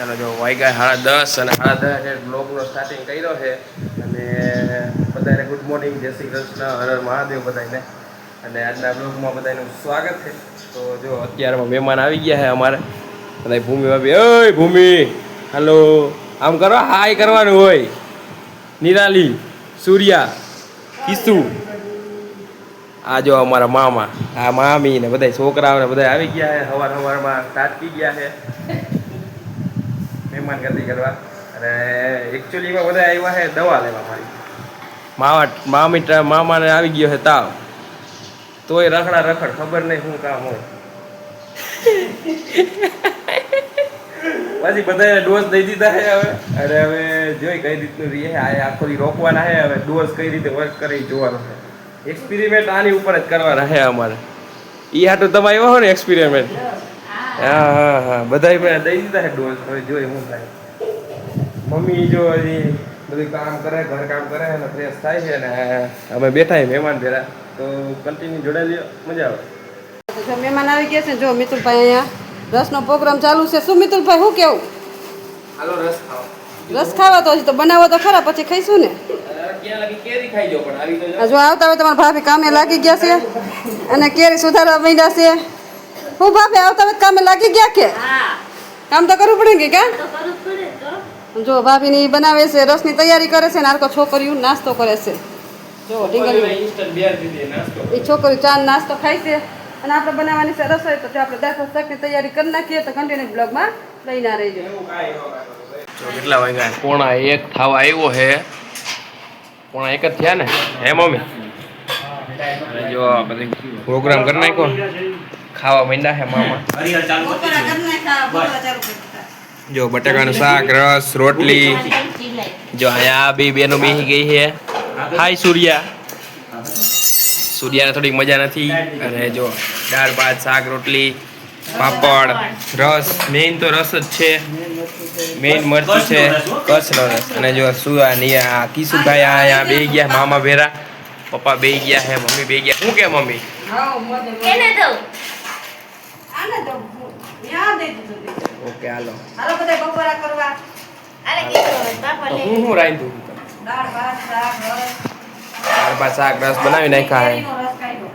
ચાલો જો વાગ્યા સાડા દસ અને સાડા દસ બ્લોગનો સ્ટાર્ટિંગ કર્યો છે. અને બધાને ગુડ મોર્નિંગ જય શ્રી કૃષ્ણ, હર મહાદેવ બધાને. અને આજના બ્લોગમાં બધાનું સ્વાગત છે. તો જો અત્યારમાં મહેમાન આવી ગયા છે અમારે. બધા ભૂમિ ભાભી, ઓય ભૂમિ, હાલો, આમ કરો, હાય કરવાનું હોય. નિરાલી, સૂર્યા, કિસુ. આ જો અમારા મામા, આ મામી ને બધા છોકરાઓ ને બધા આવી ગયા છે. સવાર સવારમાં તાટકી ગયા છે. મહેમાન ગતિ કરવા. અને એકચ્યુઅલીમાં બધા આવ્યા છે દવા લેવા મારી. માવા મામી મામાને આવી ગયો છે તાવ. તોય રખડા રખડ ખબર નહીં શું કામ હોય. પછી બધાને ડોઝ દઈ દીધા છે હવે. અને હવે જોઈ કઈ રીતનું રહે આ આખો દી રોકવાના છે હવે ડોઝ કઈ રીતે વર્ક કરે જોવાનો જોવાનું છે. એક્સપેરિમેન્ટ આની ઉપર જ કરવાના છે અમારે. ઈ હાટું તમે આવ્યો હો ને એક્સપેરિમેન્ટ હા હા હા. બધા મેં દઈ દીધા છે ડોઝ. હવે જોઈ હું થાય. મમ્મી જો હજી બધું કામ કરે ઘર કામ કરે અને ફ્રેશ થાય છે ને અમે બેઠા મહેમાન ભેરા તો કન્ટિન્યુ જોડાઈ લ્યો. મજા આવે. મહેમાન આવી ગયા છે જો મિતુલભાઈ અહીંયા રસનો પ્રોગ્રામ ચાલુ છે. શું મિતુલભાઈ શું કેવું? હાલો રસ ખાવા રસ ખાવા તો હજી તો બનાવો તો ખરા પછી ખાઈશું ને? ક્યાં લગી? કેરી ખાઈ જાઓ પણ. આવી તો આ જો આવતા હોય તમારા ભાભી કામે લાગી ગયા છે. અને કેરી સુધારવા માંડ્યા છે. હું ભાભી આવતા હોય કામે લાગી ગયા કે? કામ તો કરવું પડે ને કે કા? જો ભાભીની બનાવે છે રસની તૈયારી કરે છે ને આરકો છોકરીઓ નાસ્તો કરે છે. જો ઢીંગલી ઇન્સ્ટન્ટ બેર દીધી નાસ્તો. એ છોકરીઓ ચા નાસ્તો ખાય છે. અને આપણે બનાવવાની છે રસોઈ તો જો આપણે દસ શાકની તૈયારી કરી નાખીએ તો કન્ટિન્યુ બ્લોગમાં ના રહીજો. જો કેટલા વાગ્યા? પોણા એક થવા આવ્યો હે. પોણા એક જ થયા ને? હે મમ્મી? જો આ બધી પ્રોગ્રામ કરી નાખ્યો ખાવા માંડ્યા હે મામા જો બટાકાનું શાક રસ રોટલી. જો અહીંયા આ બે બેનો બેસી ગઈ છે. હાય સૂર્યા. સૂર્યાને થોડીક મજા નથી. અને જો દાળ ભાત શાક રોટલી પાપડ રસ. મેઇન તો રસ જ છે. મેઇન મરચું છે. કચ્છનો રસ. અને જો શું આ ની- આ કિશુભાઈ આ અહીંયા બે ગયા મામા ભેરા. પપ્પા બે ગયા હે મમ્મી બે ગયા શું કે મમ્મી? એને દઉં. આને તો ન્યા દઈ દીધું ઓકે હાલો. હાલો બધા બપોરા કરવા. આલે કીધું બાપા લે હું શું રાંધું? દાળ ભાત શાક રસ. દાળ ભાત શાક રસ બનાવી નાખ્યા.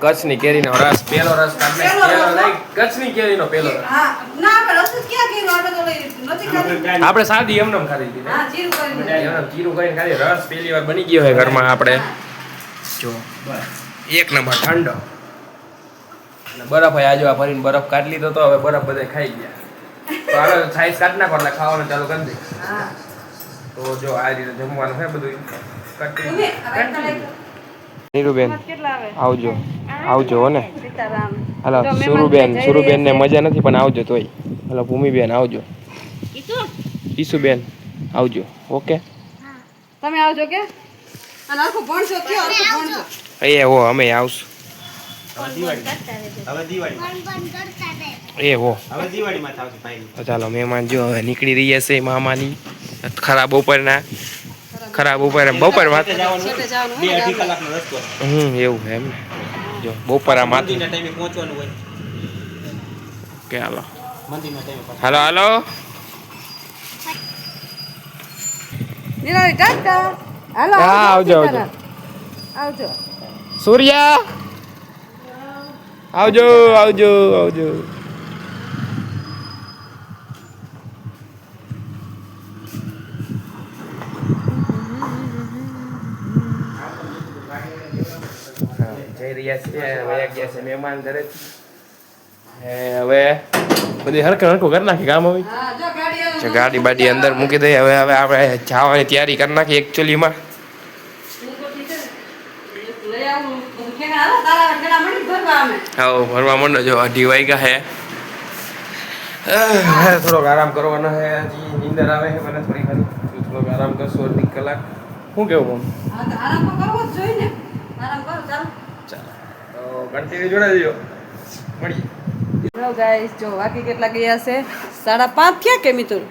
કચ્છની કેરીનો રસ પેલો રસ કાઢ નાખ. પેલો હા. નહીં, કચ્છની કેરીનો પેલો રસ. હા ના આપણે રસ ક્યાં કર્યો આપણે તો લઈ નથી ખાધી? આપણે સાદી એમને એમ ખાધી હતી. હા જીરું કરીને એમને જીરું કરીને ખાલી રસ પહેલી વાર બની ગયો હોય ઘરમાં આપણે. જો એક નંબર ઠંડો. અને બરફ હોય આજુ આ ભરીને બરફ કાઢી લીધો તો હવે બરફ બધા ખાઈ ગયા. તો હાલો સાઈઝ કાઢ નાખો એટલે ખાવાનું ચાલુ કરી દે. તો જો આ રીતે જમવાનું છે બધું. નીરુબેન આવજો. આવજો હો ને. હાલો સુરુબેન સુરુબેન ને મજા નથી પણ આવજો તોય. હાલો ભૂમિબેન આવજો. ઈસુબેન આવજો. ઓકે? તમે આવજો કે? અને આખો ભણશો કયો આખો ભણશો? એ હો અમે આવશું. ફોન બંધ કરતા રહેજો હવે દિવાળી. ફોન બંધ કરતા રહેજો એ હો. હવે દિવાળીમાં થાવશે ભાઈ તો ચાલો મહેમાન જો હવે નીકળી રહ્યા છે મામાની. ખરાબ બપોરના ખરાબ બપોર બપોર વાત હમ એવું એમ જો બપોરા માથે. પહોંચવાનું હોય. કે હાલો. હાલો હાલો. આવજો, સીતારામ. આવજો. સૂર્યા! આવજો આવજો આવજો. જઈ રહ્યા છીએ વયા ગયા છે મહેમાન ઘરેથી. હે હવે બધી હરકત હરકું કરી નાખી કામ હવે. ગાડી બાડી અંદર મૂકી દઈએ હવે હવે આપણે જવાની તૈયારી કરી નાખી એકચ્યુઅલીમાં લઈ આવું ભરવા અમે. હા ભરવા માંડો જો અઢી વાગ્યા હે. થોડોક આરામ કરવાનો હે હજી નીંદર આવે છે મને થોડી ઘણી. થોડોક આરામ કરશો અડધી કલાક. શું કેવું મમ્મી હા તો આરામ કરવો જ જોઈએ ને. આરામ કરો ચાલો. ચાલો. તો કન્ટિન્યુ જોડાઈ દો મળીએ. હેલો ગાઈસ જો વાકી કેટલા ગયા છે? સાડા પાંચ થયા કે મિતુલ?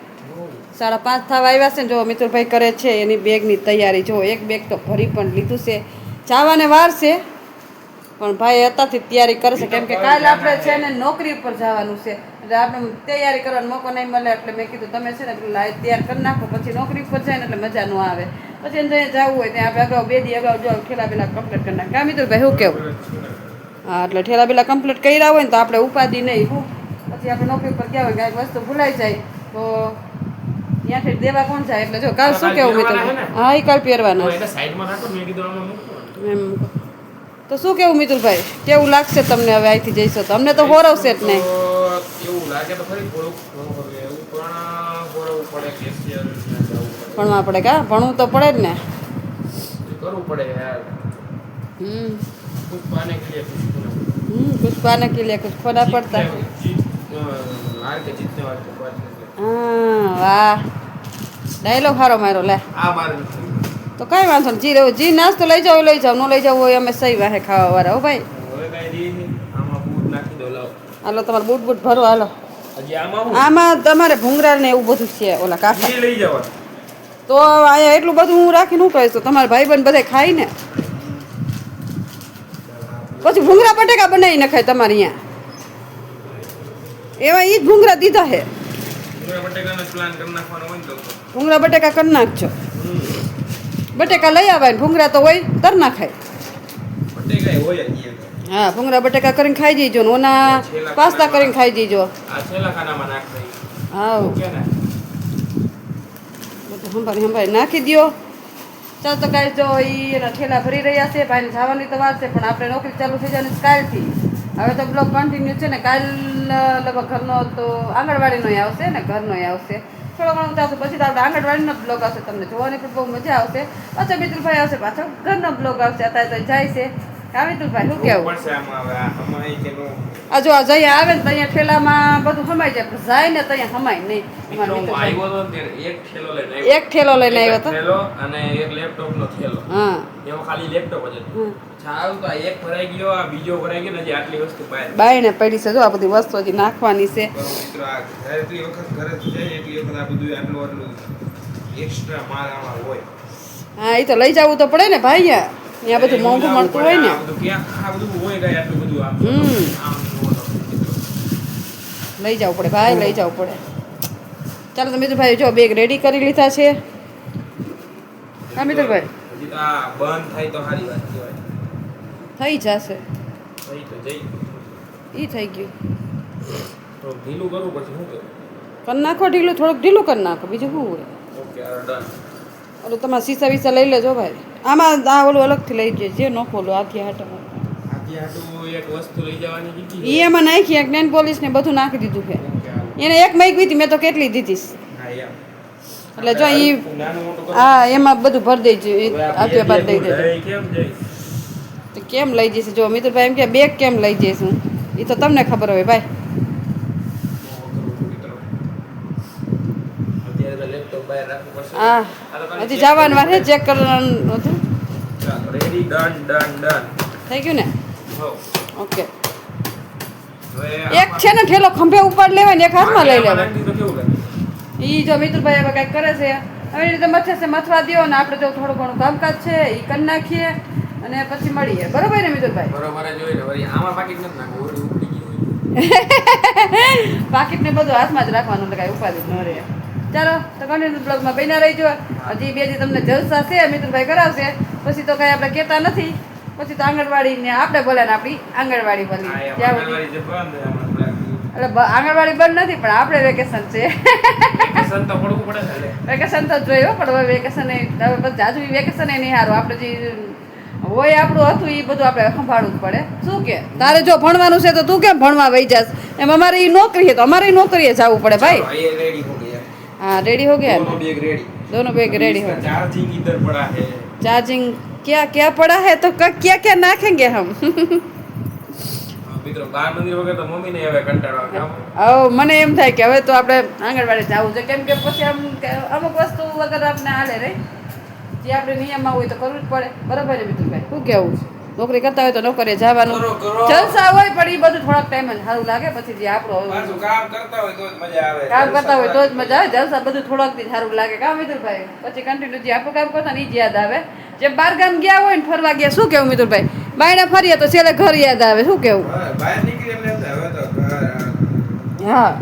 સાડા પાંચ થવા આવ્યા છે ને જો મિતુલભાઈ કરે છે એની બેગની તૈયારી. જો એક બેગ તો ભરી પણ લીધું છે. ચાવાને વાર છે. પણ ભાઈ અત્યારથી તૈયારી કરે છે કેમ કે કાલે આપણે છે ને નોકરી ઉપર જવાનું છે. એટલે આપણે તૈયારી કરવાનો મોકો નહીં મળે. એટલે મેં કીધું તમે છે ને લાઈટ તૈયાર કરી નાખો પછી નોકરી ઉપર જાય ને એટલે મજા ન આવે. પછી એને જ્યાં જવું હોય ત્યાં આપણે અગાઉ બે દી અગાઉ જો ઠેલા પેલા કમ્પ્લીટ કરી નાખે. કામ ભાઈ શું કેવું? હા એટલે ઠેલા પેલા કમ્પ્લીટ કર્યા હોય ને તો આપણે ઉપાધિ નહીં. હું પછી આપણે નોકરી ઉપર ગયા હોય કાંઈક વસ્તુ ભૂલાઈ જાય તો ત્યાંથી દેવા કોણ જાય? એટલે જો કાલ શું કેવું મિત્ર હા એ કાલ પહેરવાના એમ. તો શું કેવું મિતુલભાઈ? કેવું લાગશે તમને હવે અહીંથી જઈશો તો? અમને તો હોરવશે જ નહીં. ભણવા પડે કા? ભણવું તો પડે જ ને. હમ. પુષ્પાને કે હમ પુષ્પાને કે લે કુછ ખોડા પડતા. હા વાહ. ડાયલોગ હારો મારો લે. આ મારે તો કાંઈ વાંધો નહીં. જી રહ્યો જી નાસ્તો લઈ જાઓ લઈ જાવ ન લઈ જાવ હોય અમે સહી વાહે ખાવા વાળા. હો ભાઈ. હાલો તમારે બૂટ બૂટ ભરો હાલો. આમાં તમારે ભૂંગરા ને એવું બધું છે ઓલા કાકા લઈ જવા તો અહીંયા એટલું બધું હું રાખીને હું કહીશ તો તમારા ભાઈ બંધ બધા ખાઈ ને? પછી ભૂંગરા બટેકા બનાવી નખાય તમારે અહીંયા. એવા ઈ જ ભૂંગરા દીધા હે ભૂંગરા બટેકા કરી નાખજો. બટેકા લઈ આવાય ને ભૂંગરા તો હોય તર જ ઈ. હા ભૂંગરા બટેકા કરીને ખાઈ જઈજો ને ઓના પાસ્તા કરીને ખાઈ જઈજો હા ને? સંભાળી સંભાળી નાખી દ્યો. ચાલ તો કાંઈ જો એના ઠેલા ભરી રહ્યા છે ભાઈને જવાની તો વાર છે પણ આપણે નોકરી ચાલુ થઈ જાય કાલથી. હવે તો બ્લોક કન્ટિન્યુ છે ને કાલ લગભગ ઘરનો તો આંગણવાડીનો આવશે ને ઘરનો આવશે. થોડો ઘણો ચાલશે પછી તો આપણે આંગણવાડીનો બ્લોગ આવશે તમને જોવાની પણ બહુ મજા આવશે. પાછો મિત્રભાઈ આવશે પાછો. ઘરનો બ્લોગ આવશે. અત્યારે તો જાય છે. હા મિત્રભાઈ શું કેવું? પડશે આમાં હવે. આ હમાય કે નો. આ જો આ જઈ આવે ને તો અહીંયા ઠેલામાં બધું હમાઈ જાય. પણ જાય ને તો અહીંયા હમાય નહીં. ને એક ઠેલો લઈને આવ્યો. હતો અને એક લેપટોપનો થેલો હા. એવો ખાલી લેપટોપ જ ગયો ને પડી છે જો આ બધી વસ્તુ હજી નાખવાની છે. હા એ તો લઈ જવું તો પડે ને ભાઈ અહીંયા. બધું મોંઘું મળતું હોય ને. હમ. લઈ જવું પડે ભાઈ લઈ જવું પડે. ચાલો તો મિત્રભાઈ જો બેગ રેડી કરી લીધા છે. હા મિત્રભાઈ હજી તો આ બંધ થાય તો સારી વાત કહેવાય. થઈ જશે. એ થઈ ગયું. ઢીલું કરવું પછી શું કરું? નાખો ઢીલું થોડુંક ઢીલું કરી નાખો બીજું શું હોય? ઓલું તમારે સીસા વીસા લઈ લેજો ભાઈ. આમાં આ ઓલું અલગથી લઈ જઈએ જે ન ખોલો આથી હાટમાં એ એમાં નાખી એક નેન પોલીસ ને બધું નાખી દીધું છે. એને એક માઇક હતી મેં તો કેટલી દીધીશ એટલે જો કરવું. હા એમાં બધું ભરી દેજો એ આપ્યા બાદ દઈ દેજો. તો કેમ લઈ જઈશ? જો મિત્રભાઈ એમ કે બેગ કેમ લઈ જઈશું એ તો તમને ખબર હોય ભાઈ. હા. હજી જવાનું વાર ચેક કરવાનું હતું. થઈ ગયું ને? ઓકે. એક છે ને ઠેલો ખંભે ઉપાડ લેવાય ને એક હાથમાં લઈ લેવાય. ઈ જો મિત્રભાઈ હવે કંઈક કરે છે. હવે રીતે મથે છે મથવા દ્યો ને આપણે જો થોડું ઘણું કામકાજ છે એ કરી નાખીએ. અને પછી મળીએ. બરોબર ને મિતુલભાઈ બરોબર જોઈ લે. વળી આમાં પાકીટ નથી નાખવું. ઓલી ઉપડી ગયું. પાકીટ ને બધું હાથમાં જ રાખવાનું એટલે કાંઈ ઉપાધિ ન રહે. ચાલો તો કન્ટિન્યુ બ્લોગમાં બન્યા રહીજો. હજી બે દી તમને જલસા છે મિતુલભાઈ કરાવશે. પછી તો કાંઈ આપણે કહેતા નથી. પછી તો આપણે બોલે ને આપણી આંગણવાડી બોલી. ત્યાં સુધી આંગણવાડી પેલા એટલે આંગણવાડી બંધ નથી પણ આપણે વેકેશન છે. વેકેશન તો પડવું પડે ને વેકેશન તો જોયો પણ હવે વેકેશન હવે બસ જાજુ વેકેશન એ નહીં સારું. આપણે જે હોય આપણું હતું એ બધું આપણે સંભાળવું જ પડે. શું કે? તારે જો ભણવાનું છે તો તું કેમ ભણવા વહી જાસ એમ અમારે એ નોકરી છે તો અમારે નોકરીએ જવું પડે ભાઈ. હા રેડી હો ગયા? દોનો બેગ રેડી હો ચાર્જિંગ ઇધર પડા હે. ચાર્જિંગ ક્યાં ક્યાં પડા હે તો ક્યાં ક્યાં નાખેંગે હમ? મને એમ થાય કે હવે તો આપણે આંગણવાડી જવું છે. કેમ કે પછી આમ અમુક વસ્તુ વગર આપણે હાલે રે. જે આપણે નિયમમાં હોય તો કરવું જ પડે. બરાબર ને મિત્રભાઈ શું કેવું છે? નોકરી કરતા હોય તો નોકરીએ જવાનું. જલસા હોય પણ એ બધું થોડાક ટાઈમ જ સારું લાગે. પછી જે આપણો કામ કરતા હોય તો જ મજા આવે. કામ કરતા હોય તો જ મજા આવે. જલસા બધું થોડાક દી સારું લાગે. કામ મિત્રભાઈ પછી કન્ટિન્યુ જે આપણું કામ કરતા ને એ જ યાદ આવે. જે બાર ગામ ગયા હોય ને ફરવા ગયા શું કેવું મિત્રભાઈ બાયણા ફરીએ તો છેલ્લે ઘર યાદ આવે. શું કેવું? હા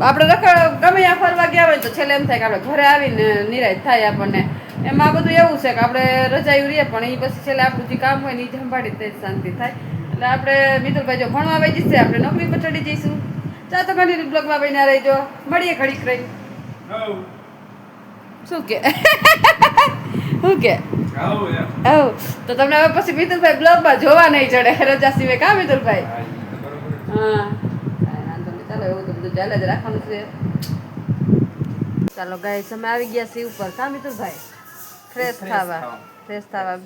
આપણે રખડ ગમે ત્યાં ફરવા ગયા હોય તો છેલ્લે એમ થાય કે આપણે ઘરે આવીને નિરાશ થાય આપણને. એમાં બધું એવું છે કે આપણે રજાયું રહીએ પણ એ પછી છેલ્લે આપણું જે કામ હોય ને એ સંભાળી તે શાંતિ થાય. એટલે આપણે મિત્રભાઈ જો ભણવા આવી જશે આપણે નોકરી પર ચડી જઈશું. ચા તો ઘણી બ્લોગમાં બન્યા રહીજો. મળીએ ઘડીક રહી. શું કે? શું કે? હવ તો તમને હવે પછી મિતુલભાઈ બ્લોગમાં જોવા નહીં ચડે. રજા સિવાય કા મિતુલભાઈ? હા. ચાલો એવું તો બધું ચાલે જ રાખવાનું છે. ચાલો ગાય તમે આવી ગયા છે ઉપર. કા મિતુલભાઈ? ફ્રેશ થવા. ફ્રેશ થવા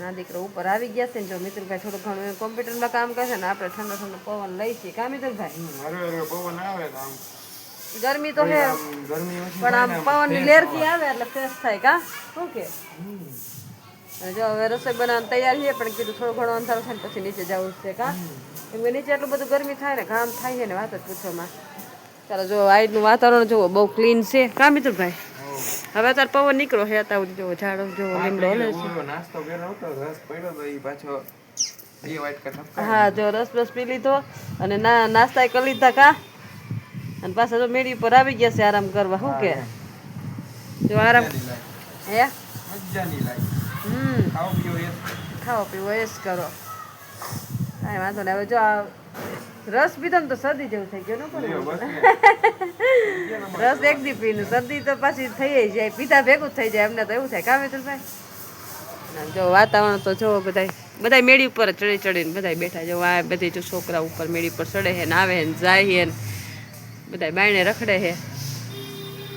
ના દીકરો ઉપર આવી ગયા છે ને જો મિતુલભાઈ થોડું ઘણું કોમ્પ્યુટરમાં કામ કરશે ને આપણે ઠંડો ઠંડો પવન લઈ છીએ. કા મિતુલભાઈ? પવન આવે આમ ગરમી તો ઓછી પણ આમ પવનની લેરથી આવે એટલે ફ્રેશ થાય કા? શું કે? અને જો હવે રસોઈ બનાવવાની તૈયાર છે પણ કીધું થોડું ઘણો અંધારો થાય પછી નીચે જવું છે કા? કેમ કે નીચે એટલું બધું ગરમી થાય ને ઘામ થાય છે ને વાત જ પૂછોમાં ચાલો જો આજનું વાતાવરણ જુઓ બહુ ક્લીન છે. કા મિત્રભાઈ હવે તાર પવન નીકળો હે તા જો ઝાડો જો લીમડો લે છે. નાસ્તો કર્યો હતો રસ પડ્યો તો ઈ પાછો હા જો રસ રસ પી લીધો અને ના નાસ્તા કરી લીધા કા અને પાછા તો મેળી પર આવી ગયા છે આરામ કરવા શું કે? જો આરામ હે? હમ. ખાઓ પીવો એ જ કરો. કાંઈ વાંધો નહીં. હવે જો આ રસ પીધો ને તો શરદી જેવું થઈ ગયું ન પણ રસ એક દી પીને શરદી તો પાછી થઈ જ જાય પીધા ભેગું જ થઈ જાય એમને તો એવું થાય. કામ ભાઈ જો વાતાવરણ તો જો બધાય. બધાય મેળી ઉપર ચડી ચડીને બધાય બેઠા જો આ બધી જો છોકરા ઉપર મેળી ઉપર ચડે હે ને આવે હે ને જાય હે ને બધાય બાયણે રખડે હે.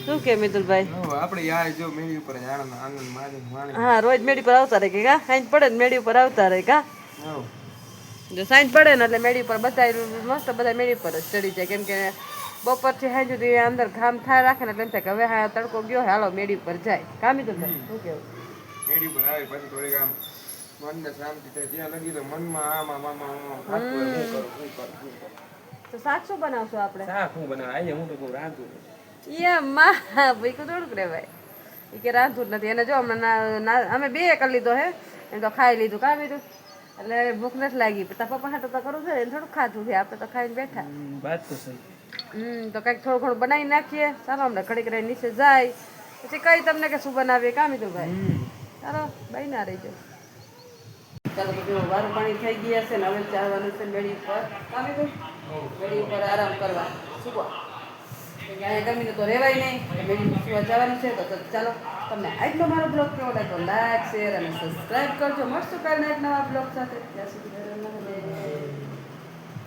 શું કે મિતુલભાઈ? આપણે યાર જો મેળી ઉપર આનંદ આનંદ માણી હા રોજ મેળી પર આવતા રહે કે કા? સાંજ પડે ને મેળી ઉપર આવતા રહે કા. જો સાંજ પડે ને એટલે મેળી પર બધા મસ્ત બધા મેળી પર જ ચડી જાય. કેમ કે બપોરથી સાંજ સુધી અંદર ઘામ થાય રાખે ને એટલે એમ થાય કે હવે હા તડકો ગયો હાલો મેળી પર જાય. કામી તો શું કેવું? મેળી પર આવે પછી થોડીક આમ મનને શાંતિ થાય. ત્યાં લગી તો મનમાં આમ આમ આમ આમ આમ. થાતું હોય, હું કરું હું કરું તો શાક શું બનાવશો આપણે? શાક હું બનાવ? આજે હું તો કહું રાંધું એ માં ભાઈ કો થોડુંક રે ભાઈ કે રાંધું જ નથી. એને જો હમણાં અમે બે કરી લીધો હે. એમ તો ખાઈ લીધું. કામ લીધું એટલે ભૂખ નથી લાગી. પણ તપા પાસે તો કરવું છે ને થોડુંક ખાધું છે આપણે તો ખાઈને બેઠા. વાત તો સહી. હમ તો કંઈક થોડું ઘણું બનાવી નાખીએ. ચાલો હમણાં ઘડીક રહી નીચે જાય. પછી કઈ તમને કે શું બનાવીએ કામ તો ભાઈ ચાલો ભાઈ ના રહીજો. ચાલો તો જો વારું પાણી થઈ ગયા છે ને હવે ચાલવાનું છે મેળી ઉપર. કામ તો મેળી ઉપર આરામ કરવા. સુવા. કે અહીંયા ગરમીનું તો રહેવાય નહીં. મેળી સુવા જવાનું છે તો તો ચાલો. તમને આજનો મારો બ્લોગ કેવો લાગ્યો લાઈક શેર અને સબસ્ક્રાઈબ કરજો. મળશું કાલે એક નવા બ્લોગ સાથે. ત્યાં સુધી